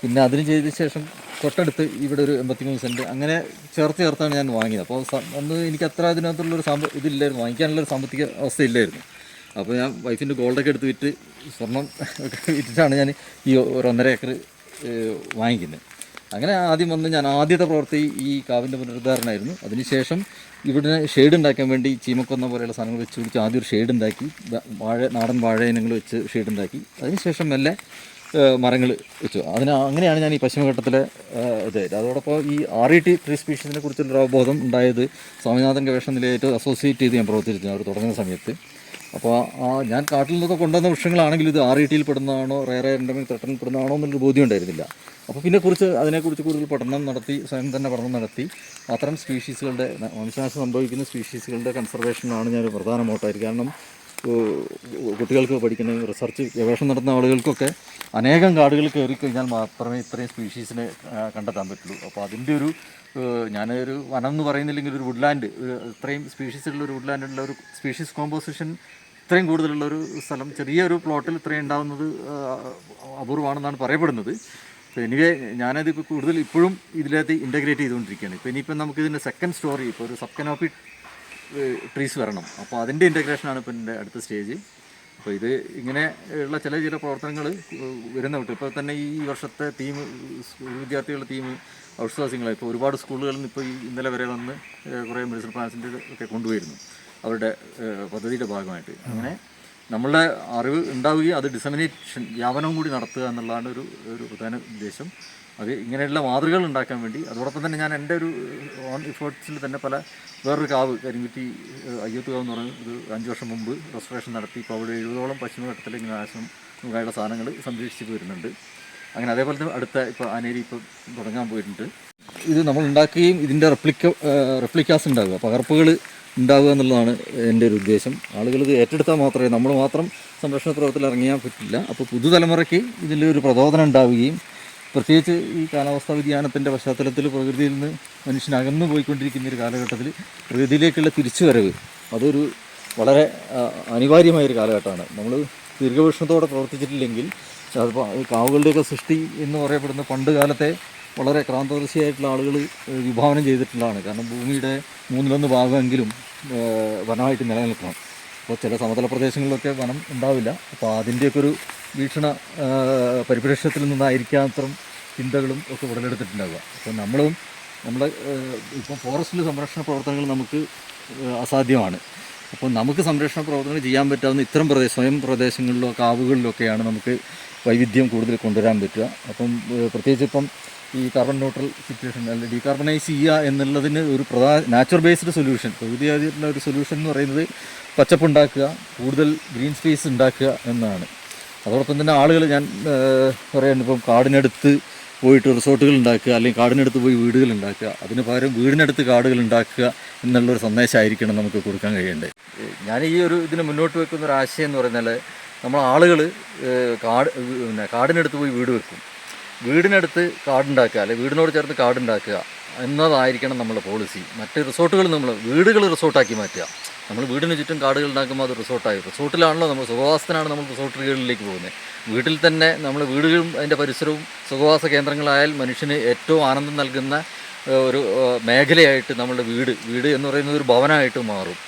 പിന്നെ അതിന് ചെയ്ത ശേഷം തൊട്ടടുത്ത് ഇവിടെ ഒരു എൺപത്തിമൂന്ന് സെന്റ് അങ്ങനെ ചേർത്ത് ചേർത്താണ് ഞാൻ വാങ്ങിയത്. അപ്പോൾ അന്ന് എനിക്ക് അത്ര അതിനകത്തുള്ളൊരു സാമ്പ ഇതില്ലായിരുന്നു. വാങ്ങിക്കാനുള്ള ഒരു സാമ്പത്തിക അവസ്ഥ ഇല്ലായിരുന്നു അപ്പോൾ ഞാൻ വൈഫിന്റെ ഗോൾഡൊക്കെ എടുത്ത് വിറ്റ് സ്വർണം ഒക്കെ വിറ്റിട്ടാണ് ഞാൻ ഈ ഒരു ഒന്നര ഏക്കർ വാങ്ങിക്കുന്നത്. അങ്ങനെ ആദ്യം വന്ന് ഞാൻ ആദ്യത്തെ പ്രവൃത്തി ഈ കാവിന്റെ പുനരുദ്ധാരണമായിരുന്നു. അതിനുശേഷം ഇവിടെ ഷെയ്ഡ് ഉണ്ടാക്കാൻ വേണ്ടി ചീമക്കൊന്ന പോലെയുള്ള സാധനങ്ങൾ വെച്ച് പിടിച്ച് ആദ്യം ഒരു ഷെയ്ഡ് ഉണ്ടാക്കി വാഴ നാടൻ വാഴ ഇനങ്ങൾ വെച്ച് ഷെയ്ഡ് ഉണ്ടാക്കി. അതിനുശേഷം മെല്ലെ മരങ്ങൾ വെച്ചു. അതിന് അങ്ങനെയാണ് ഞാൻ ഈ പശ്ചിമഘട്ടത്തിലെ ഇതായത് ഇത് അതോടൊപ്പം ഈ ആർ ഇ ടി ത്രീ സ്പീഷീസിനെ കുറിച്ചുള്ള അവബോധം ഉണ്ടായത് സ്വാമിനാഥൻ ഗവേഷണ നിലയായിട്ട് അസോസിയേറ്റ് ചെയ്ത് ഞാൻ പ്രവർത്തിച്ചിരുന്നു. അവർ തുടങ്ങുന്ന സമയത്ത്. അപ്പോൾ ഞാൻ കാട്ടിൽ നിന്നൊക്കെ കൊണ്ടുവന്ന വൃക്ഷങ്ങളാണെങ്കിൽ ഇത് ആർ ഇ ടിയിൽ പെടുന്നതാണോ റേറെ എൻഡമിക് ത്രട്ടനിൽ പെടുന്നതാണോ എന്നൊരു ബോധ്യം ഉണ്ടായിരുന്നില്ല. അപ്പോൾ പിന്നെ കുറിച്ച് അതിനെക്കുറിച്ച് കൂടുതൽ പഠനം നടത്തി സ്വയം തന്നെ പഠനം നടത്തി അത്തരം സ്പീഷീസുകളുടെ മനുഷ്യനാശം സംഭവിക്കുന്ന സ്പീഷീസുകളുടെ കൺസർവേഷനാണ് ഞാൻ പ്രധാന കാരണം കുട്ടികൾക്ക് പഠിക്കുന്ന റിസർച്ച് ഗവേഷണം നടത്തുന്ന ആളുകൾക്കൊക്കെ അനേകം കാടുകൾ കയറി കഴിഞ്ഞാൽ മാത്രമേ ഇത്രയും സ്പീഷീസിനെ കണ്ടെത്താൻ പറ്റുള്ളൂ. അപ്പോൾ അതിന്റെ ഒരു ഞാനൊരു വനം എന്ന് പറയുന്നില്ലെങ്കിൽ ഒരു വുഡ്ലാൻഡ് ഇത്രയും സ്പീഷീസുള്ള ഒരു വുഡ്ലാൻഡുള്ള ഒരു സ്പീഷീസ് കോമ്പോസിഷൻ ഇത്രയും കൂടുതലുള്ള ഒരു സ്ഥലം ചെറിയൊരു പ്ലോട്ടിൽ ഇത്രയും ഉണ്ടാകുന്നത് അപൂർവമാണെന്നാണ് പറയപ്പെടുന്നത്. അപ്പോൾ എനിവേ ഞാനത് ഇപ്പോൾ കൂടുതൽ ഇപ്പോഴും ഇതിനകത്ത് ഇന്റഗ്രേറ്റ് ചെയ്തുകൊണ്ടിരിക്കുകയാണ്. ഇപ്പോൾ ഇനിയിപ്പോൾ നമുക്ക് ഇതിന്റെ സെക്കൻഡ് സ്റ്റോറി ഇപ്പോൾ ഒരു സബ് കനോപ്പി ട്രീസ് വരണം. അപ്പോൾ അതിന്റെ ഇന്റഗ്രേഷനാണ് ഇപ്പോൾ എന്റെ അടുത്ത സ്റ്റേജ് അപ്പോൾ ഇത് ഇങ്ങനെ ഉള്ള ചില ചില പ്രവർത്തനങ്ങൾ വരുന്ന വിട്ടു ഇപ്പോൾ തന്നെ ഈ വർഷത്തെ തീം സ്കൂൾ വിദ്യാർത്ഥികളുടെ തീം ഔട്ട്സോഴ്സിങ്ങളാണ് ഇപ്പോൾ ഒരുപാട് സ്കൂളുകളിൽ നിന്ന് ഇപ്പോൾ ഈ ഇന്നലെ വരെ വന്ന് കുറേ മെഡിസിൻ പ്ലാൻസിന്റെ ഒക്കെ കൊണ്ടുവരുന്നു. അവരുടെ പദ്ധതിയുടെ ഭാഗമായിട്ട്. അങ്ങനെ നമ്മളുടെ അറിവ് ഉണ്ടാവുകയും അത് ഡിസമിനേഷൻ വ്യാപനവും കൂടി നടത്തുക എന്നുള്ളതാണ് ഒരു ഒരു പ്രധാന ഉദ്ദേശം. അത് ഇങ്ങനെയുള്ള മാതൃകകൾ ഉണ്ടാക്കാൻ വേണ്ടി അതോടൊപ്പം തന്നെ ഞാൻ എന്റെ ഒരു ഓൺ ഇഫേർട്സിൽ തന്നെ പല വേറൊരു കാവ് കരിങ്കുറ്റി അയ്യത്ത് കാവ് എന്ന് പറയുന്നത് ഒരു അഞ്ച് വർഷം മുമ്പ് റെസ്റ്റോറേഷൻ നടത്തി ഇപ്പോൾ അവിടെ എഴുപതോളം പശ്ചിമഘട്ടത്തിൽ ഇങ്ങനെ ആശ്രമം മുഖായുള്ള സാധനങ്ങൾ സംരക്ഷിച്ച് വരുന്നുണ്ട് അങ്ങനെ അതേപോലെ തന്നെ അടുത്ത ഇപ്പോൾ ആനേരി ഇപ്പോൾ തുടങ്ങാൻ പോയിട്ടുണ്ട്. ഇത് നമ്മൾ ഉണ്ടാക്കുകയും ഇതിന്റെ റെപ്ലിക്ക റെപ്ലിക്കാസ് ഉണ്ടാകുക പകർപ്പുകൾ ഉണ്ടാവുക എന്നുള്ളതാണ് എന്റെ ഒരു ഉദ്ദേശം. ആളുകൾ ഇത് ഏറ്റെടുത്താൽ മാത്രമേ നമ്മൾ മാത്രം സംരക്ഷണ പ്രവർത്തനത്തിൽ ഇറങ്ങിയാൽ പറ്റില്ല. അപ്പോൾ പുതുതലമുറയ്ക്ക് ഇതിൽ ഒരു പ്രചോദനം ഉണ്ടാവുകയും പ്രത്യേകിച്ച് ഈ കാലാവസ്ഥാ വ്യതിയാനത്തിന്റെ പശ്ചാത്തലത്തിൽ പ്രകൃതിയിൽ നിന്ന് മനുഷ്യൻ അകന്നു പോയിക്കൊണ്ടിരിക്കുന്ന ഒരു കാലഘട്ടത്തിൽ പ്രകൃതിയിലേക്കുള്ള തിരിച്ചുവരവ് അതൊരു വളരെ അനിവാര്യമായൊരു കാലഘട്ടമാണ്. നമ്മൾ ദീർഘവീക്ഷണത്തോടെ പ്രവർത്തിച്ചിട്ടില്ലെങ്കിൽ അതിപ്പോൾ കാവുകളുടെയൊക്കെ സൃഷ്ടി എന്ന് പറയപ്പെടുന്ന പണ്ട് കാലത്തെ വളരെ ക്രാന്തദർശിയായിട്ടുള്ള ആളുകൾ വിഭാവനം ചെയ്തിട്ടുള്ളതാണ്. കാരണം ഭൂമിയുടെ മൂന്നിലൊന്ന് ഭാഗമെങ്കിലും വനമായിട്ട് നിലനിൽക്കണം. അപ്പോൾ ചില സമതല പ്രദേശങ്ങളിലൊക്കെ വനം ഉണ്ടാവില്ല. അപ്പോൾ അതിന്റെയൊക്കെ ഒരു വീക്ഷണ പരിപ്രേക്ഷത്തിൽ നിന്നായിരിക്കാം അത്തരം ചിന്തകളും ഒക്കെ ഉടലെടുത്തിട്ടുണ്ടാവുക. അപ്പോൾ നമ്മളും നമ്മുടെ ഇപ്പം ഫോറസ്റ്റിൽ സംരക്ഷണ പ്രവർത്തനങ്ങൾ നമുക്ക് അസാധ്യമാണ്. അപ്പോൾ നമുക്ക് സംരക്ഷണ പ്രവർത്തനങ്ങൾ ചെയ്യാൻ പറ്റാവുന്ന ഇത്തരം പ്രദേശം സ്വയം പ്രദേശങ്ങളിലോ കാവുകളിലൊക്കെയാണ് നമുക്ക് വൈവിധ്യം കൂടുതൽ കൊണ്ടുവരാൻ പറ്റുക. അപ്പം പ്രത്യേകിച്ച് ഇപ്പം ഈ കാർബൺ ന്യൂട്രൽ സിറ്റുവേഷൻ അല്ലെങ്കിൽ ഡീകാർബണൈസ് ചെയ്യുക എന്നുള്ളതിന് ഒരു പ്രധാന നാച്ചുറൽ ബേസ്ഡ് സൊല്യൂഷൻ. പ്രകൃതിയായിട്ടുള്ള ഒരു സൊല്യൂഷൻ എന്ന് പറയുന്നത് പച്ചപ്പുണ്ടാക്കുക കൂടുതൽ ഗ്രീൻ സ്പേസ് ഉണ്ടാക്കുക എന്നാണ്. അതോടൊപ്പം തന്നെ ആളുകൾ ഞാൻ പറയുന്നത് ഇപ്പം കാടിനടുത്ത് പോയിട്ട് റിസോർട്ടുകൾ ഉണ്ടാക്കുക അല്ലെങ്കിൽ കാടിനടുത്ത് പോയി വീടുകൾ ഉണ്ടാക്കുക അതിന് പകരം വീടിനടുത്ത് കാടുകൾ ഉണ്ടാക്കുക എന്നുള്ളൊരു സന്ദേശമായിരിക്കണം നമുക്ക് കൊടുക്കാൻ കഴിയേണ്ടത്. ഞാൻ ഈ ഒരു ഇതിന് മുന്നോട്ട് വെക്കുന്ന ഒരു ആശയം എന്ന് പറഞ്ഞാൽ നമ്മൾ ആളുകൾ കാട് പിന്നെ കാടിനടുത്ത് പോയി വീട് വെക്കും. വീടിനടുത്ത് കാടുണ്ടാക്കുക അല്ലെങ്കിൽ വീടിനോട് ചേർത്ത് കാടുണ്ടാക്കുക എന്നതായിരിക്കണം നമ്മുടെ പോളിസി മറ്റ് റിസോർട്ടുകൾ നമ്മൾ വീടുകൾ റിസോർട്ടാക്കി മാറ്റുക. നമ്മൾ വീടിന് ചുറ്റും കാടുകൾ ഉണ്ടാക്കുമ്പോൾ അത് റിസോർട്ടായി റിസോർട്ടിലാണല്ലോ നമ്മൾ സുഖവാസത്തിനാണ് നമ്മൾ റിസോർട്ടുകളിലേക്ക് പോകുന്നത്. വീട്ടിൽ തന്നെ നമ്മൾ വീടുകളും അതിന്റെ പരിസരവും സുഖവാസ കേന്ദ്രങ്ങളായാൽ മനുഷ്യന് ഏറ്റവും ആനന്ദം നൽകുന്ന ഒരു മേഖലയായിട്ട് നമ്മളുടെ വീട് വീട് എന്ന് പറയുന്നത് ഒരു ഭവനമായിട്ട് മാറും.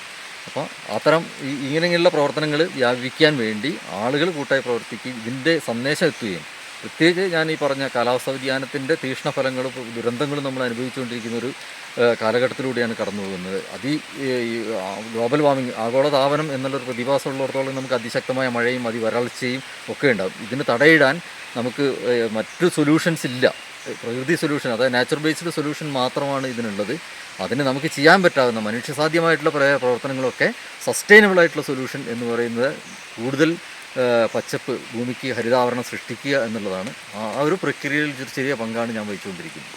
അപ്പോൾ അത്തരം ഇങ്ങനെയുള്ള പ്രവർത്തനങ്ങൾ വ്യാപിക്കാൻ വേണ്ടി ആളുകൾ കൂട്ടായി പ്രവർത്തിക്കുകയും ഇതിന്റെ സന്ദേശം എത്തുകയും പ്രത്യേകിച്ച് ഞാൻ ഈ പറഞ്ഞ കാലാവസ്ഥാ വ്യതിയാനത്തിന്റെ തീക്ഷ്ണഫലങ്ങളും ദുരന്തങ്ങളും നമ്മൾ അനുഭവിച്ചുകൊണ്ടിരിക്കുന്ന ഒരു കാലഘട്ടത്തിലൂടെയാണ് കടന്നു പോകുന്നത്. അതി ഗ്ലോബൽ വാർമിംഗ് ആഗോളതാപനം എന്നുള്ളൊരു പ്രതിഭാസമുള്ളിടത്തോളം നമുക്ക് അതിശക്തമായ മഴയും അതിവരൾച്ചയും ഒക്കെ ഉണ്ടാകും. ഇതിന് തടയിടാൻ നമുക്ക് മറ്റു സൊല്യൂഷൻസ് ഇല്ല. പ്രകൃതി സൊല്യൂഷൻ അതായത് നാച്ചുറൽ ബേസ്ഡ് സൊല്യൂഷൻ മാത്രമാണ് ഇതിനുള്ളത്. അതിന് നമുക്ക് ചെയ്യാൻ പറ്റാവുന്ന മനുഷ്യസാധ്യമായിട്ടുള്ള പ്രവർത്തനങ്ങളൊക്കെ സസ്റ്റൈനബിൾ ആയിട്ടുള്ള സൊല്യൂഷൻ എന്ന് പറയുന്നത് കൂടുതൽ പച്ചപ്പ് ഭൂമിക്ക് ഹരിതാവരണം സൃഷ്ടിക്കുക എന്നുള്ളതാണ്. ആ ഒരു പ്രക്രിയയിൽ ചെറിയ പങ്കാണ് ഞാൻ വഹിച്ചുകൊണ്ടിരിക്കുന്നത്.